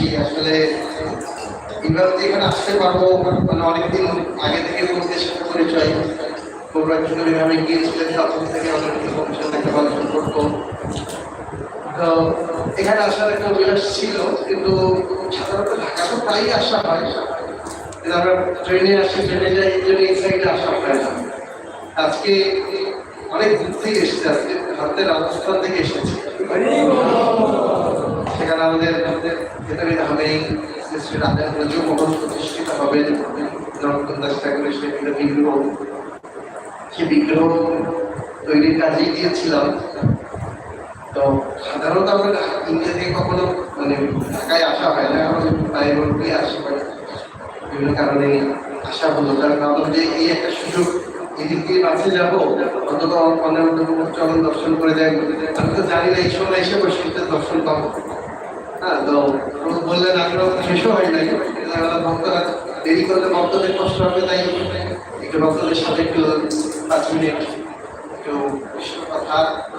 আসছি আসলে যে এখানে আসতে পারব মানে অনেকদিন আগে থেকে তোমাদের সাথে পরিচয়। তোমরা কীভাবে আমি গিয়েছিলেন তখন থেকে অনেক তোমার সাথে একটা তো এখানে আসার একটা অভিলাষ ছিল, কিন্তু সাধারণত ঢাকা তো প্রায়ই আসা হয়। কিন্তু আমরা ট্রেনে আসি, ট্রেনে যাই, এই জন্য এই সাইডে আসা হয় না। আজকে অনেক দূর থেকে এসেছে, আজকে ভারতের রাজস্থান থেকে এসেছে। সেখানে আমাদের ভেতরে হবে শ্রী রাজা মোহন প্রতিষ্ঠিত হবে জগন্নাথ দাস ঠাকুরের সে বিগ্রহ সে বিগ্রহ তৈরির কাজেই গিয়েছিলাম তো সাধারণত আমরা ইন্ডিয়া থেকে কখনো মানে ঢাকায় আসা হয় না আমাদের প্রায় রোডে আসা হয় বিভিন্ন কারণে আসা হলো, কারণ যে এই একটা সুযোগ এদিক দিয়ে বাসে যাব, অন্তত অনেক চরণ দর্শন করে দেয়। আমি তো জানি না, এই সময় এসে বৈশিষ্ট্যের দর্শন পাবো। তো বললেন আগ্রহ শেষও হয় নাই। ভক্তরা দেরি করলে ভক্তদের কষ্ট হবে, তাই একটু ভক্তদের সাথে একটু পাঁচ মিনিট একটু কথা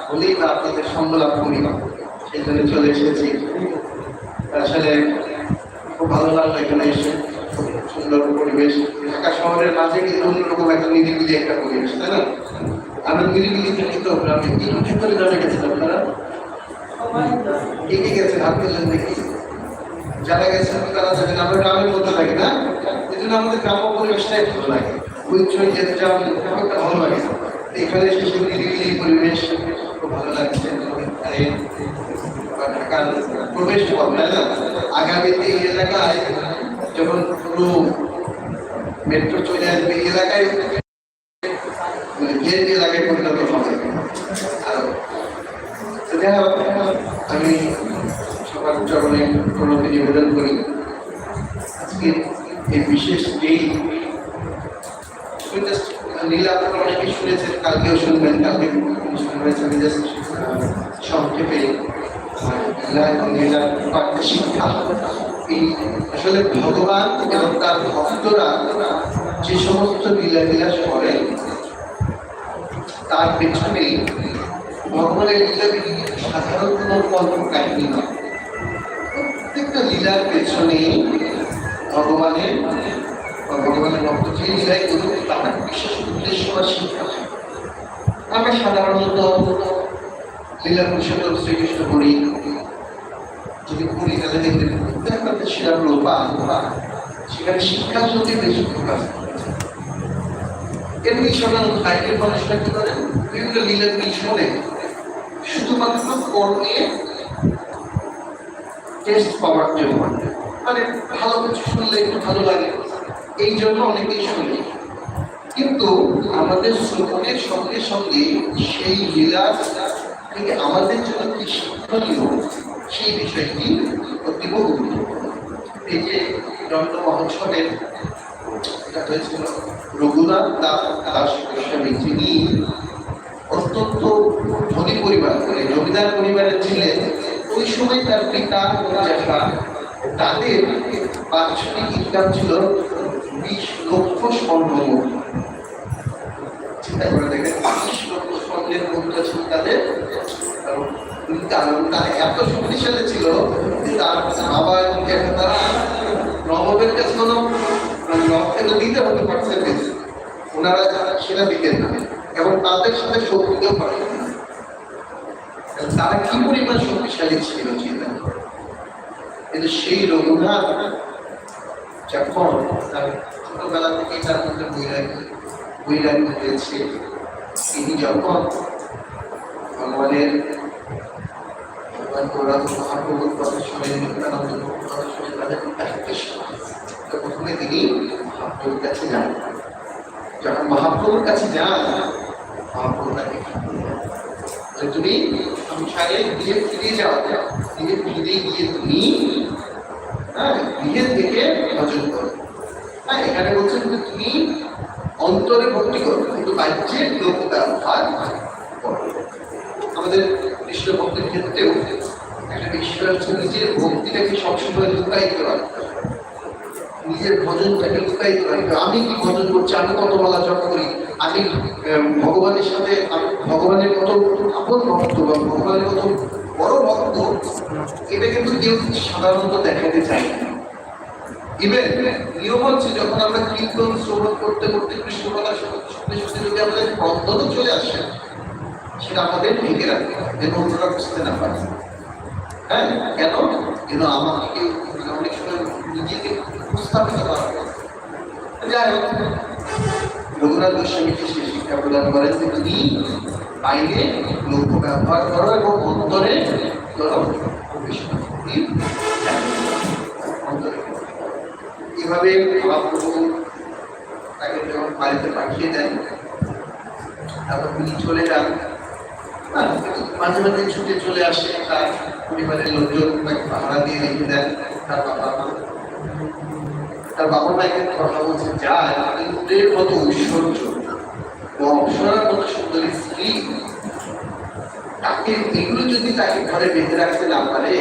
বলি বা আপনাদের সংলাপ করি। সেই জন্য চলে এসেছি। আসলে খুব ভালো লাগল এখানে এসে। সুন্দর পরিবেশ। ঢাকা শহরের মাঝে কিন্তু অন্যরকম একটা নিরিবিলি একটা পরিবেশ, তাই না? আমরা নিরিবিলি থাকি তো গ্রামে কি ভিতরে গ্রামে গেছেন আপনারা কে গেছেন হাত তুললেন দেখি যারা গেছেন তারা জানেন আমরা গ্রামের মধ্যে থাকি না। এই জন্য আমাদের গ্রাম্য পরিবেশটাই ভালো লাগে। উইথই যেতে যাওয়া একটা ভালো লাগে। এখানে এসে সে নিরিবিলি পরিবেশ খুব ভালো লাগছে। ঢাকার প্রবেশ পথ তাই না? আগামীতে এই এলাকায় যখন পুরো মেট্রো চলে আসবে এই এলাকায় মানে এলাকায় পরিণত হবে। আর যাই হোক, আমি সবার চরণে প্রণতি নিবেদন করি আজকে এই বিশেষ দিন নীলা অনেকেই শুনেছেন? কালকেও শুনবেন কালকে আমি just, সংক্ষেপে লীলার শিক্ষা। এই আসলে ভগবান এবং তার ভক্তরা যে সমস্ত লীলা বিলাস করেন তার পেছনে ভগবানের লীলা সাধারণ কোনো কল্প কাহিনী নয়। প্রত্যেকটা লীলার পেছনে ভগবানের বা ভগবানের ভক্ত যে লীলাই করুক, তার বিশেষ উদ্দেশ্য বা শিক্ষা। আমরা সাধারণত লীলা পুরুষোত্তম শ্রীকৃষ্ণ করি যদি করি তাহলে দেখতে প্রত্যেকটা শিলা রূপা সেখানে শিক্ষার প্রতি বেশি ফোকাস এমনি সাধারণত বাইরের মানুষরা কি করেন? বিভিন্ন লীলাগুলি শোনে শুধুমাত্র কর্মে টেস্ট পাওয়ার জন্য। মানে ভালো কিছু শুনলে একটু ভালো লাগে। এই জন্য অনেকেই শুনে। কিন্তু আমাদের শ্রবণের সঙ্গে সঙ্গে সেই লীলা থেকে আমাদের জন্য কি শিক্ষণীয়, সেই বিষয়টি অতীব গুরুত্বপূর্ণ। এই যে দণ্ড মহোৎসবের রঘুনাথ দাস গোস্বামী অত্যন্ত ধনী পরিবার মানে জমিদার পরিবারের ছিলেন ওই সময় তার পিতা জ্যাঠা তাদের বাৎসরিক ইনকাম ছিল বিশ লক্ষ স্বর্ণ স্বর্ণের তাদের এত শক্তিশালী ছিল যে তার তারা কাছে ওনারা সেটা দিতেন না। এবং তাদের সাথে শত্রুতেও পারে তারা কি পরিমাণ শক্তিশালী ছিল চিন্তা কিন্তু সেই রঘুনাথ যখন তার ছোটবেলা থেকে তার মধ্যে বৈরাগ্য হয়েছে, তিনি যখন ভগবানের ভগবান গৌরাঙ্গ মহাপ্রভুর কথা শুনে নিত্যানন্দ কথা শুনে তাদের প্রথমে তিনি মহাপ্রভুর কাছে যান। যখন মহাপ্রভুর কাছে যান মহাপ্রভু তাকে যে তুমি সংসারে গিয়ে ফিরে যাও গিয়ে ফিরে গিয়ে তুমি হ্যাঁ গৃহে থেকে ভজন করো হ্যাঁ এখানে বলছেন যে তুমি অন্তরে ভক্তি করো, কিন্তু বাহ্যের লোক ব্যবহার করো আমাদের কৃষ্ণ ভক্তির ক্ষেত্রেও একটা বিষয় হচ্ছে নিজের ভক্তিটাকে সবসময় লুকাইতে রাখতে হবে। নিজের ভজনটাকে রাখতে হবে। আমি কি ভজন করছি? আমি কত বলা জপ করি? আমি ভগবানের সাথে ভগবানের কত আপন ভক্ত বা ভগবানের কত বড় ভক্ত, এটা কিন্তু কেউ সাধারণত দেখাতে চায় ইভেন নিয়ম হচ্ছে যখন আমরা কীর্তন, শ্রবণ করতে করতে কৃষ্ণ কথা শুনতে শুনতে যদি আমাদের বন্ধনও চলে আসে, সেটা আমাদের ঢেকে হবে যেন অন্যরা বুঝতে না পারে। হ্যাঁ? কেন? যেন আমাকে অনেক সময় নিজেকে উপস্থাপিত করা শিক্ষা প্রদান করেন তুমি বাইরে লক্ষ্য ব্যবহার করো এবং অন্তরে করো এভাবে মহাপ্রভু তাকে যখন বাড়িতে পাঠিয়ে দেন তারপর তিনি চলে যান মাঝে মাঝে ছুটে চলে আসে তার পরিবারের লোকজন, তাকে পাহারা দিয়ে রেখে দেন, তার বাবা মা তার বাবা মাকে কথা বলছে যা ইন্দ্রের মতো ঐশ্বর্য অপ্সরার মতো সুন্দরী স্ত্রী তাকে এগুলো যদি তাকে ঘরে বেঁধে রাখতে না পারে,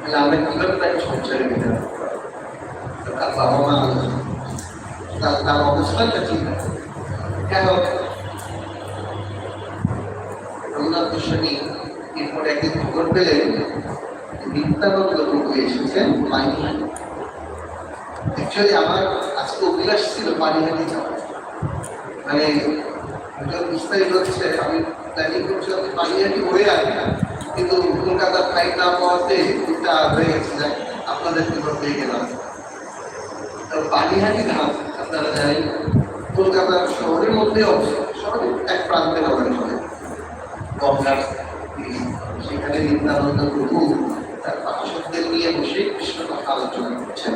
তাহলে আমরা কীভাবে তাকে সংসারে বেঁধে রাখতে পারব? তার বাবা মা তার তার অবস্থানটা চিন্তা করে। কেন রঘুনাথ গোস্বামী এরপর একদিন খবর পেলেন, নিত্যানন্দ প্রভু এসেছেন মাইহাটি অ্যাকচুয়ালি আমার আজকে অভিলাষ ছিল মানে বিস্তারিত হচ্ছে আমি প্ল্যানিং করছিলাম হয়ে আসবে। কিন্তু কলকাতার ফ্লাইট না পাওয়াতে হয়ে গেছে আপনাদের পেয়ে গেলাম। ধাম, আপনারা জানেন, কলকাতার শহরের মধ্যে অবস্থিত। শহরের এক প্রান্তে হবে শহরে গঙ্গার সেখানে নিত্যানন্দ প্রভু তার পার্শ্বদের নিয়ে বসে কৃষ্ণ কথা আলোচনা করছেন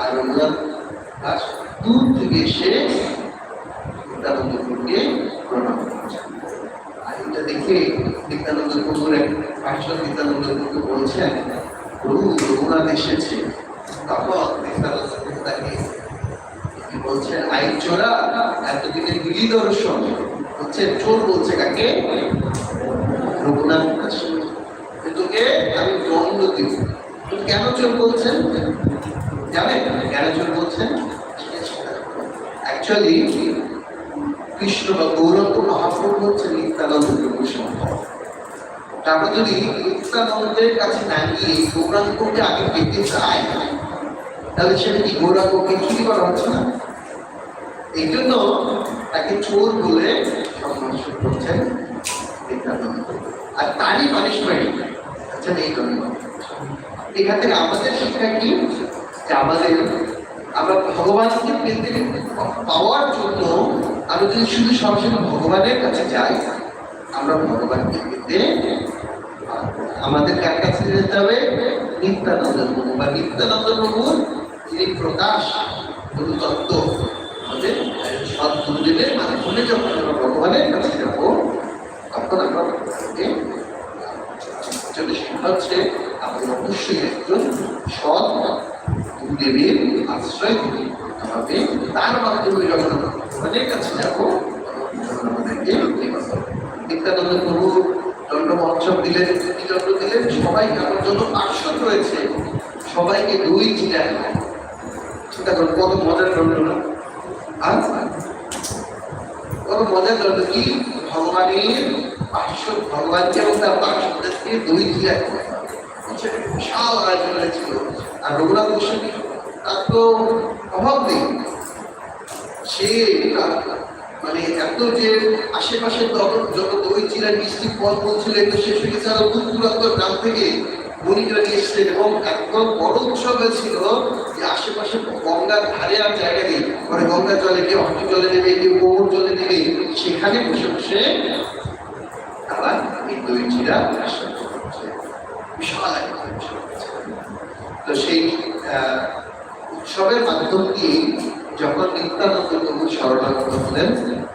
আর রঘুনাথ দাস দূর থেকে এসে নিত্যানন্দ প্রভুকে প্রণাম করছেন আর এটা দেখে নিত্যানন্দ প্রভুর এক পার্শ্ব নিত্যানন্দ প্রভু বলছেন, প্রভু রঘুনাথ এসেছে তখন নিত্যানন্দ প্রভু তাকে বলছেন, আই চোরা, এতদিনের গিরি দর্শন, হচ্ছে চোর বলছে কাকে? রঘুনাথ দাস। তোকে আমি দণ্ড দিব। কেন চোর বলছেন? জানেন? চোর বলছেন অ্যাকচুয়ালি কৃষ্ণ বা গৌরঙ্গ মহাপ্রভু হচ্ছে নিত্যানন্দ সম্ভব তারপর যদি নিত্যানন্দের কাছে না গিয়ে গৌরাঙ্গকে আগে পেতে চায় তাহলে সেটা কি গৌরাঙ্গকে চুরি করা হচ্ছে না? এই জন্য তাকে চোর বলে সম্মান করছেন নিত্যানন্দ। আর তারই পানিশমেন্ট আচ্ছা এই জন্য। এখান থেকে আমাদের শিক্ষা কি? যে আমাদের, আমরা ভগবানকে পেতে পাওয়ার জন্য আমরা যদি শুধু সবসময় ভগবানের কাছে যাই, আমরা ভগবানকে পেতে। আমাদের কার কাছে যেতে হবে? নিত্যানন্দ প্রভু বা নিত্যানন্দ প্রভুর যিনি প্রকাশ, গুরু তত্ত্ব, আমাদের সৎ গুরুদেবের মাধ্যমে যখন আমরা ভগবানের কাছে যাব, তখন আমরা ভগবানকে শিক্ষা হচ্ছে। আমাদের অবশ্যই একজন সৎ গুরুদেবের আশ্রয় নিতে হবে তার মাধ্যমে যখন আমরা কাছে যাব তখন আমাদেরকে নিত্যানন্দ প্রভু দণ্ড মহোৎসব দিলেন দণ্ড দিলেন সবাই আমার জন্য পার্শ্বদ রয়েছে, সবাইকে দুই চিটা চিন্তা করুন কত মজার দণ্ড না? আর কত মজার দণ্ড কি? ভগবানের পার্শ্ব ভগবানকে এবং তার পার্শ্বদেরকে দুই চিটা বিশাল আয়োজন হয়েছিল আর রঘুনাথ গোস্বামী তার তো অভাব নেই। সে মানে এত যে আশেপাশে যত যত দই চিরা মিষ্টি ফল বলছিল এগুলো শেষ হয়ে গেছে। আরও দূর দূরান্ত গ্রাম থেকে বণিকরা নিয়ে এসছেন এবং একদম বড় উৎসব হয়েছিল যে আশেপাশে গঙ্গার ধারে আর জায়গা নেই। মানে গঙ্গার জলে কেউ অটো জলে নেবে কেউ গোবর জলে নেবে। সেখানে বসে বসে তারা এই দই চিরা বিশাল তো সেই আহ, উৎসবের মাধ্যম দিয়ে যখন নিত্যানন্দ প্রভু শরণাগত হলেন,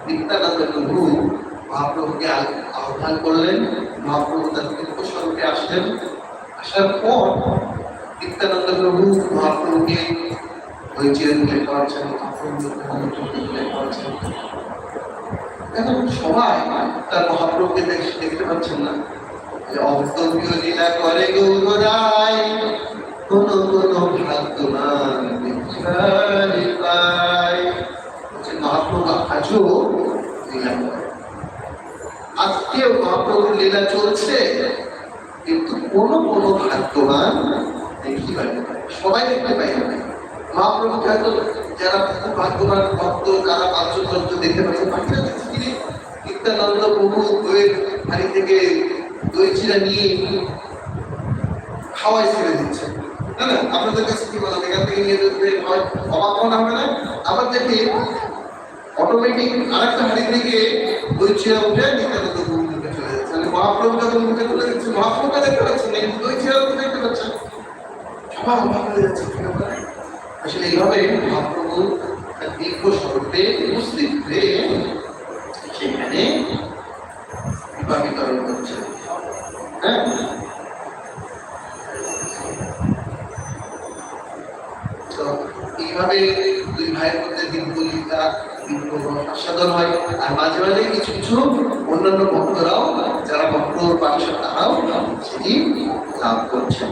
নিত্যানন্দ প্রভু মহাপ্রভুকে আহ্বান করলেন, মহাপ্রভু তার দিব্য স্বরূপে আসলেন। আসার পর নিত্যানন্দ প্রভু মহাপ্রভুকে ওই মহাপ্রভু তুলে খাওয়াচ্ছেন এখন সবাই তার মহাপ্রভুকে দেখ- দেখতে পাচ্ছেন না। যে অন্তর্য লীলা করে কোন কোন ভাগ্যবান ভিখারি পায় হচ্ছে মহাপ্রভু আজও চলছে এই কোনো কোনো ভাগ্যবান সবাই দেখতে পাই না মহাপ্রভু হয়তো যারা ভাগ্যবান। ভক্ত তারা পাঁচজন দেখতে পাচ্ছে দেখছে নিত্যানন্দ প্রভু দইয়ের হাড়ি থেকে দই চিরা নিয়ে খাওয়াই ছেড়ে দিচ্ছে না না আপনাদের কাছে কি বলা এখান আবার দেখি অটোমেটিক আরেকটা হাড়ি থেকে দই ছিঁড়া উঠে নিত্যানন্দ প্রভু মুখে চলে যাচ্ছে। মানে মহাপ্রভু মুখে যাচ্ছে মহাপ্রভুকে দেখতে পাচ্ছেন না দই ছিঁড়া উঠে দেখতে পাচ্ছেন আসলে এইভাবে মহাপ্রভু দীর্ঘ স্বরূপে, উপস্থিত হয়ে সেখানে বিতরণ করছেন হ্যাঁ? তো এইভাবে দুই ভাইয়ের মধ্যে দীর্ঘলিতা সাধন হয়। আর মাঝে মাঝে কিছু কিছু অন্যান্য ভক্তরাও, যারা ভক্ত পাশে তারাও সেটি লাভ করছেন।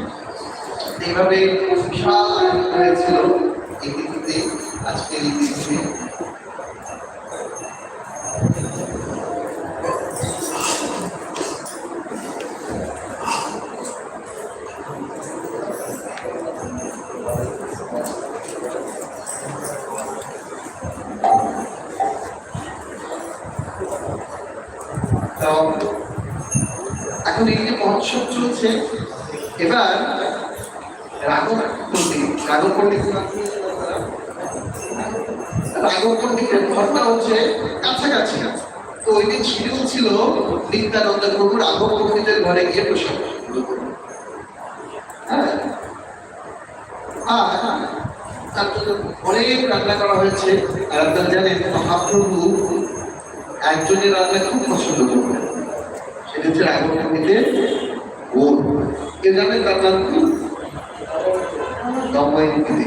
এইভাবে বিশাল হয়েছিল এই আজকের এই এবার রাঘব ঘটনা হচ্ছে কাছাকাছি তো ওই দিন ছিল ঘরে হ্যাঁ? অনেক রান্না করা হয়েছে। আর আপনারা জানেন, মহাপ্রভু একজনের রান্না খুব পছন্দ করবেন সেটা হচ্ছে রাঘব পণ্ডিতের বোন কে জানেন তার নাম কি? দময়ন্তী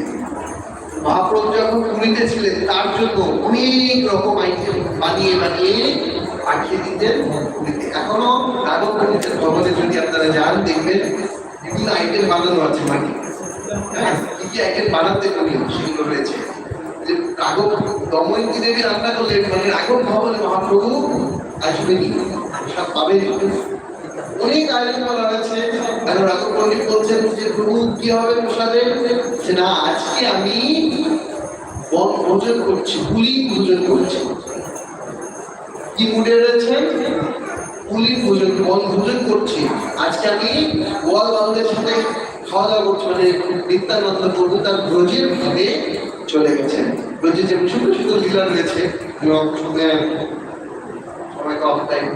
মহাপ্রভু যখন পুরীতে ছিলেন, তার জন্য অনেক রকম আইটেম বানিয়ে বানিয়ে পাঠিয়ে দিতেন পুরীতে। এখনও রাঘব পণ্ডিতের ভবনে যদি আপনারা যান, দেখবেন বিভিন্ন আইটেম বানানো আছে মানে কি কি আইটেম বানাতে করি সেগুলো রয়েছে। যে রাঘব দময়ন্তী দেবী রান্না করলেন মানে রাঘব ভবনে মহাপ্রভু আসবেনি সব পাবেন অনেক আয়োজন করা রাঘব পণ্ডিত বলছেন যে প্রভু কি হবে প্রসাদে? না, আজকে আমি ভোজন করছি, পুলি ভোজন করছি। কি মুডে রয়েছেন পুলি ভোজন, বন ভোজন করছি। আজকে আমি গোয়াল বাবুদের সাথে খাওয়া দাওয়া করছি মানে নিত্যানন্দ প্রভু তার ব্রজের ভাবে চলে গেছেন ব্রজের যে সুন্দর সুন্দর লীলা রয়েছে, এবং শুনে সময় কম টাইম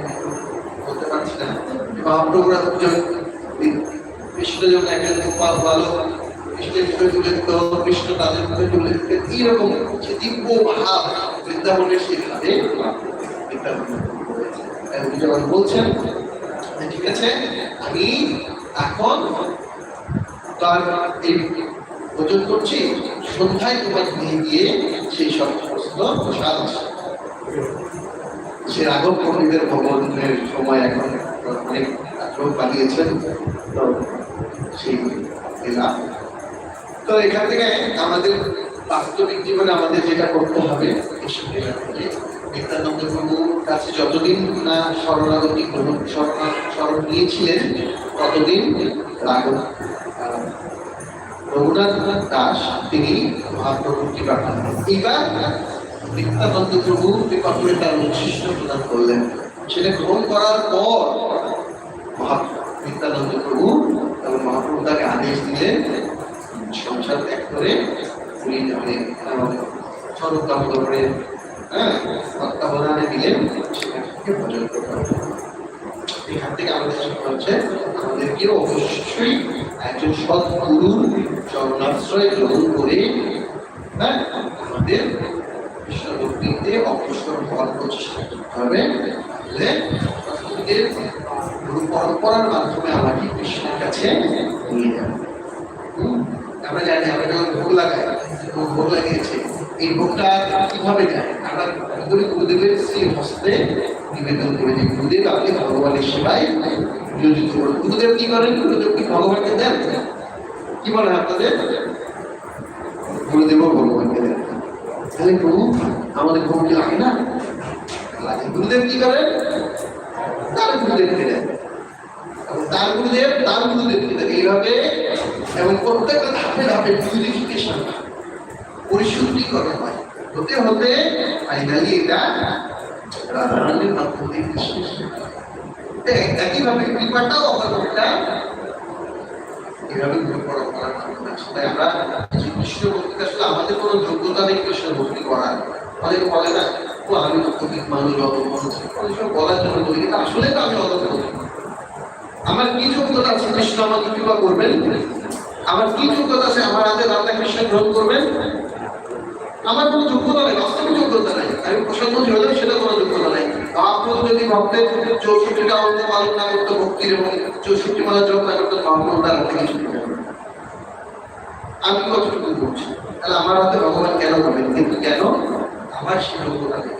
বলতে পারছি না। যখন কৃষ্ণ যখন একজন গোপাল ভালো, কৃষ্ণের মুখে তুলে দিত কৃষ্ণ তাদের মুখে তুলে দিত এইরকম সে দিব্য ভাব বৃন্দাবনের সেখানে যখন বলছেন ঠিক আছে, আমি এখন তার এই করছি, সন্ধ্যায় তোমার নিয়ে গিয়ে সেই সমস্ত প্রসাদ সে রাঘব পণ্ডিতের ভবনের সময় এখন অনেক আগ্রহ পালিয়েছেন তো সেই তো এখান থেকে আমাদের বাস্তবিক জীবনে আমাদের যেটা করতে হবে নিত্যানন্দ প্রভুর কাছে যতদিন না শরণাগতি গ্রহণ, শরণা- নিয়েছিলেন, ততদিন রাঘব রঘুনাথ দাস, তিনি মহাপ্রভুর কৃপা পান এইবার নিত্যানন্দ প্রভু কৃপা করে তার উচ্ছিষ্ট প্রদান করলেন সেটা গ্রহণ করার পর নিত্যানন্দ প্রভু এবং মহাপ্রভু তাকে আদেশ দিলেন সংসার ত্যাগ করে যাবে স্বরূপ দামোদরে হ্যাঁ তত্ত্বাবধানে দিলেন সেখান থেকে ভজন করতে হবে। এখান থেকে আমাদের শিক্ষা হচ্ছে, আমাদেরকে অবশ্যই একজন সৎ গুরুর চরণাশ্রয় গ্রহণ করে হ্যাঁ আমাদের কৃষ্ণ ভক্তিতে অগ্রসর হওয়ার প্রচেষ্টা করতে হবে। সৎগুরুদের গুরু পরম্পরার মাধ্যমে আমাকে কৃষ্ণের কাছে নিয়ে যাবে? আমরা জানি আমরা যখন ভোগ লাগাই ভোগ লাগিয়েছে, এই ভোগটা কীভাবে যায়? আমরা গুরুদেবের শ্রী হস্তে নিবেদন করে গুরুদেব, আপনি ভগবানের সেবায় নিয়োজিত করুন গুরুদেব কি করেন? গুরুদেব কি দেন? কি বলেন আপনাদের? গুরুদেবও ভগবানকে দেন। তাহলে প্রভু, আমাদের ভোগ লাগে না? লাগে গুরুদেব কি করেন তার গুরুদেবকে দেন তার গুরুদেব তার গুরুদেব এইভাবে এবং প্রত্যেকটা ধাপে ধাপে পিউরিফিকেশন পরিশুদ্ধিকরণ হয়। হতে হতে ফাইনালি এটা রাধারানীর মাধ্যম একইভাবে কৃপাটাও আমার একটা এভাবে আমরা কৃষ্ণ আমাদের কোনো যোগ্যতা নেই কৃষ্ণ ভক্তি করার। অনেকে বলে না। ও আমি মানুষ বলার জন্য আসলে তো আমি আমার কি যোগ্যতা আছে, কৃষ্ণ আমাকে কৃপা করবেন? আমার কি যোগ্যতা আছে, আমার হাতে রান্না কৃষ্ণ গ্রহণ করবেন? আমার কোনো যোগ্যতা নেই, বাস্তবিক যোগ্যতা আমি প্রসন্নজি হলেও সেটা কোনো যোগ্যতা নাই। মহাপ্রভু যদি ভক্তের চৌষট্টিটা অঙ্গ পালন না করতো ভক্তির এবং চৌষট্টি মালা যোগ না করতো তার হাতে আমি কতটুকু করছি? তাহলে আমার হাতে ভগবান কেন পাবেন? কিন্তু কেন? আমার সেই যোগ্যতা নেই।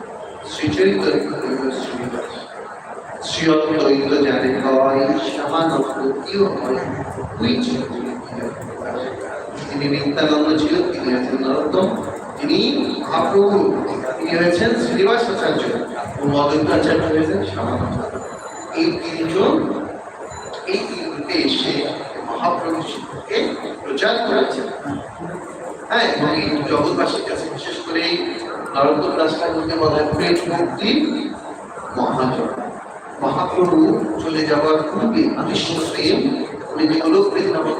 হইল শ্রীনিবাস শ্রীয়ত হইল জানে হয় সামানত্বীয় হয় দুই তিনি নিত্যানন্দ ছিল তিনি আছেন নরোত্তম তিনি মহাপ্রভু তিনি হয়েছেন শ্রীনিবাস আচার্য ও মদন্তাচার্য হয়েছেন শ্যামানন্দ এই তিনজন এই তিন রূপে এসে মহাপ্রভু শিক্ষকে প্রচার করেছেন হ্যাঁ এবং এই জগৎবাসীর কাছে বিশেষ করে এই নরোত্তম দাস ঠাকুরকে বলা হয় প্রেম মুক্তি মহাজন। মহাপ্রভু চলে যাওয়ার পূর্বে কৃষ্ণ প্রেম উনি যেগুলো নামক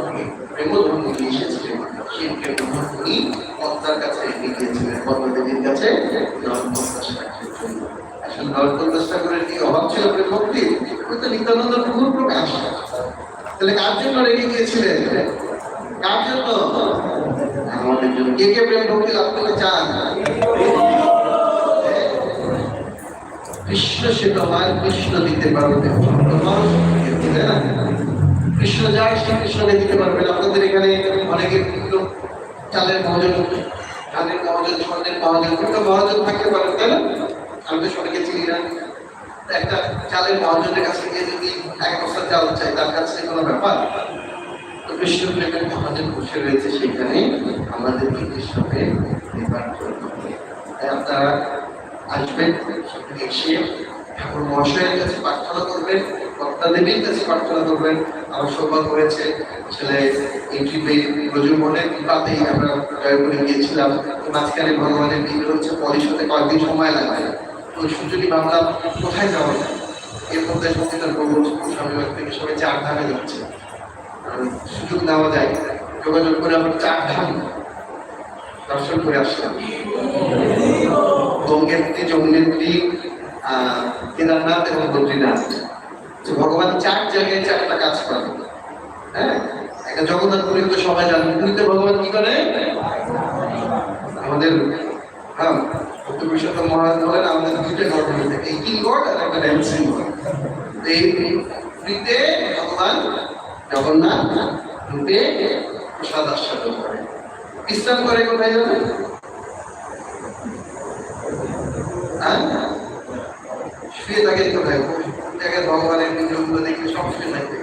প্রেমধর্ম নিয়ে এসেছিলেন, সেই প্রেমধর্মী পদ্মার কাছে এগিয়েছিলেন পদ্মাদেবীর কাছে নরোত্তম ঠাকুরের জন্য। আসলে ঠাকুরের কি অভাব ছিল প্রেম ভক্তি ওই তো নিত্যানন্দ প্রভুর প্রকাশ। তাহলে কার জন্য রেগে গিয়েছিলেন? কার জন্য? আমাদের জন্য। কে কে প্রেম ভক্তি লাভ করতে চান? সে তোমার কৃষ্ণ দিতে পারবে? কৃষ্ণ যায়, সে কৃষ্ণকে দিতে পারবেন আপনাদের এখানে অনেকে চালের মহাজন ধানের মহাজন, স্বর্ণের মহাজন বিভিন্ন মহাজন থাকতে পারেন তাই না? আমি তো সবাইকে চিনি না। একটা চালের মহাজনের কাছে গিয়ে যদি এক বছর চাল চাই, তার কাছে কোনো ব্যাপার? তো কৃষ্ণ প্রেমের মহাজন বসে রয়েছে সেখানে। আমাদের কৃষ্ণকে করতে হবে তাই আপনারা আসবেন এসে ঠাকুর মহাশয়ের কাছে প্রার্থনা করবেন কর্তা দেবীর কাছে প্রার্থনা করবেন। আমার সৌভাগ্য হয়েছে ছেলে এই ট্রিপে মনের কৃপাতেই আমরা জয়পুরে গিয়েছিলাম। মাঝখানে ভগবানের বিগ্রহ হচ্ছে হতে কয়েকদিন সময় লাগবে। তো সুযোগই ভাবলাম কোথায় যাওয়া যায় এর মধ্যে সঙ্গীতার প্রভু স্বামী থেকে সবাই চার ধামে যাচ্ছে। সুযোগ নেওয়া যায় যোগাযোগ করে আমরা চার ধাম দর্শন করে আসলাম। গঙ্গেত্রী যমুনেত্রী কেদারনাথ এবং বদ্রীনাথ। তো ভগবান চার জায়গায় চারটা কাজ করেন। হ্যাঁ? জগন্নাথ পুরী তো সবাই জানেন পুরীতে ভগবান কি করে? আমাদের হ্যাঁ ভক্ত পুরুষোত্তম মহারাজ বলেন, আমাদের দুইটা গড রয়েছে এই কিং গড আর একটা ড্যান্সিং গড। এই পুরীতে ভগবান জগন্নাথ রূপে প্রসাদ আস্বাদন করে বিশ্রাম করে কোথায় যাবে হ্যাঁ শুয়ে থাকে কোথায় জায়গায় ভগবানের বিগ্রহগুলো দেখলে সব শুয়ে থাকে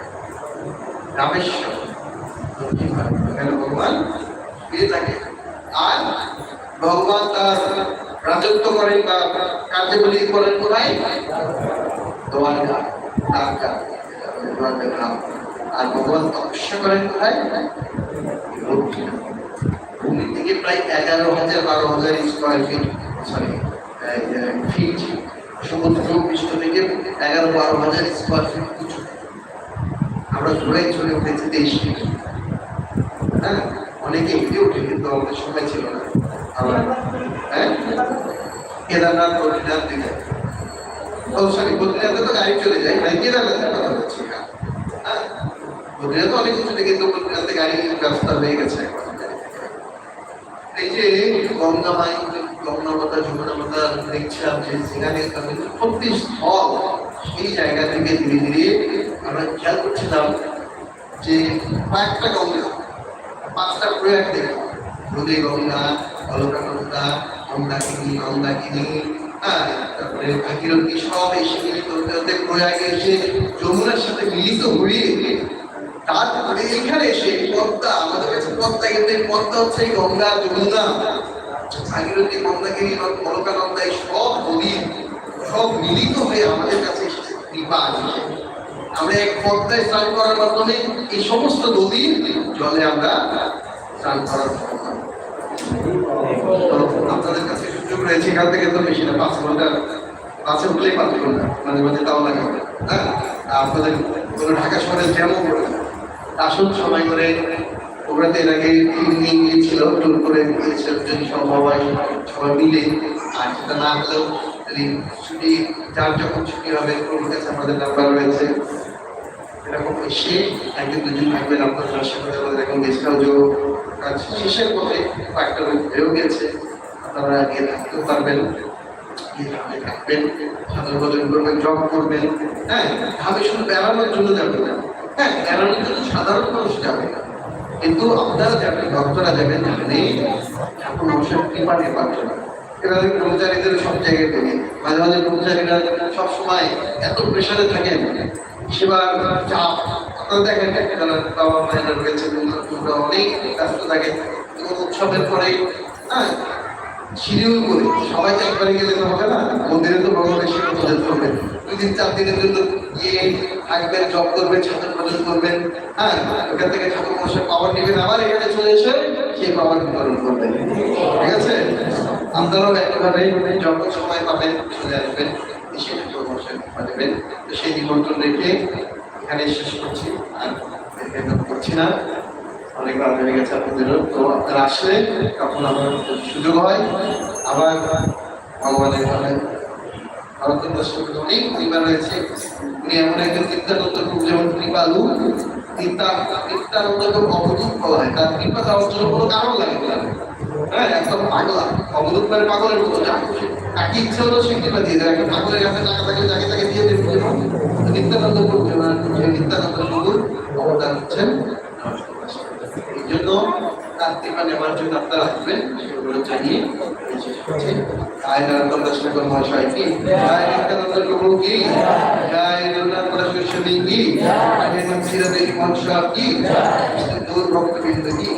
রামেশ্বর এখানে ভগবান? শুয়ে থাকে আর ভগবান রাজত্ব করেন বা কার্যাবলী করেন কোথায়? দোয়ারকা দ্বারকা ধাম আর ভগবান তপস্যা করেন কোথায়? বদ্রীনাথ ভূমি থেকে প্রায় এগারো হাজার, বারো হাজার স্কোয়ার ফিট সরি ফিট সমুদ্র পৃষ্ঠ থেকে এগারো বারো হাজার স্কোয়ার ফিট উঁচু আমরা জোড়াই চলে উঠেছি তেইশ ফিট হ্যাঁ অনেকে হেঁটে উঠে কিন্তু আমাদের সময় ছিল না। আবার হ্যাঁ? কেদারনাথ বদ্রীনাথ দিকে ও সরি বদ্রীনাথে তো গাড়ি চলে যায়। মানে কেদারনাথের কথা বলছি হ্যাঁ? বদ্রীনাথ অনেক কিছু কিন্তু বদ্রীনাথে গাড়ি ব্যবস্থা হয়ে গেছে। এখন এই যে গঙ্গা মাই গঙ্গা মাতা দেখছিলাম যে সেখানে উৎপত্তি স্থল সেই জায়গা থেকে ধীরে ধীরে আমরা খেয়াল করছিলাম যে কয়েকটা গঙ্গা, পাঁচটা প্রয়াগ দেখো নদী গঙ্গা, অলকানন্দা মন্দাকিনী মন্দাকিনী হ্যাঁ তারপরে ভাগীরথী সব এসে মিলিত হতে হতে প্রয়াগে এসে যমুনার সাথে মিলিত হয়ে তারপরে এখানে এসে পদ্মা, আমাদের কাছে পদ্মা, কিন্তু পদ্মা হচ্ছে গঙ্গা যমুনা। ভাগীরথী মন্দাকিনী অলকানন্দা এই সব নদী সব মিলিত হয়ে আমাদের কাছে কৃপা আসে আমরা এক পদ্মায় স্নান করার মাধ্যমে এই সমস্ত নদীর জলে আমরা স্নান করার আপনাদের কাছে সুযোগ রয়েছে, এখান থেকে তো বেশি না পাঁচ ঘণ্টা, পাঁচে উঠলেই পাঁচ ঘণ্টা, মাঝে মাঝে তাও লাগে। হ্যাঁ আপনাদের ঢাকা শহরের যেমন আসুন সময় করে ওগুলোতে এর আগে দিন গিয়েছিল টুর করে গিয়েছিল, যদি সবাই মিলে। আর সেটা না হলেও ছুটি, যার যখন ছুটি হবে, ওর কাছে আমাদের নাম্বার রয়েছে। এরকম এসে একদিন, দুদিন থাকবেন, আপনার সাথে আমাদের এখন গেস্ট হাউসও কাজ শেষের পথে কয়েকটা লোক হয়েও গেছে। আপনারা গিয়ে থাকতেও পারবেন থাকবেন ভজন করবেন জব করবেন। হ্যাঁ ধামে শুধু বেড়ানোর জন্য যাবেন না। হ্যাঁ বেড়ানোর জন্য সাধারণ মানুষ যাবে না। কিন্তু আপনারা যাবেন ভক্তরা যাবেন নেই এখন মানুষের কৃপা নেবার জন্য যদি কর্মচারীদের সব জায়গায় পেয়ে মাঝে মাঝে কর্মচারীরা সবসময় এত প্রেশারে থাকেন, সেবার চাপ। আপনারা দেখেন যারা বাবা মায়েরা রয়েছে অনেক ব্যস্ত থাকে। উৎসবের পরে হ্যাঁ শিডিউল করে সবাই তো একবারে গেলে তো হবে না। মন্দিরে তো ভগবান এসে যেতে হবে। দুই দিন, চার দিনের জন্য গিয়ে থাকবেন জব করবেন ছাত্র ভোজন করবেন। হ্যাঁ ওখান থেকে ঠাকুর মশাই পাওয়ার নেবেন, আবার এখানে চলে এসে সেই পাওয়ার বিতরণ করবেন। ঠিক আছে? আপনারাও একেবারে যখন সময় পাবেন চলে আসবেন, এসে ঠাকুর মশাই পাবেন তো সেই নিমন্ত্রণ রেখে এখানে শেষ করছি। আর করছি না। অনেক রাত হয়ে গেছে আপনাদেরও। তো আপনারা আসলে তখন আমার সুযোগ হয়, আবার ভগবানের মানে ভারতের দর্শক অনেক পরিবার রয়েছে। উনি এমন একজন নিত্যানন্দ প্রভু যেমন কৃপালু নিত্যা নিত্যানন্দকে অবধূত বলা হয় তার কৃপা দেওয়ার জন্য কোনো কারণ লাগে না। হ্যাঁ একদম পাগলা, অবধূত মানে পাগলের মতো তাকে ইচ্ছে হলো সে কৃপা দিয়ে দেয়। একটা পাগলের কাছে টাকা থাকলে যাকে তাকে দিয়ে দেবে নিত্যানন্দ প্রভু নিত্যানন্দ প্রভুর অবদান হচ্ছেন জন্য কার্তিকা নেওয়ার জন্য আপনারা আসবেন, সেগুলো জানিয়ে জয় নরোত্তম দাস ঠাকুর মহাশয় কি? জয় নিত্যানন্দ প্রভু কি? জয় গৌর গোবিন্দ কি?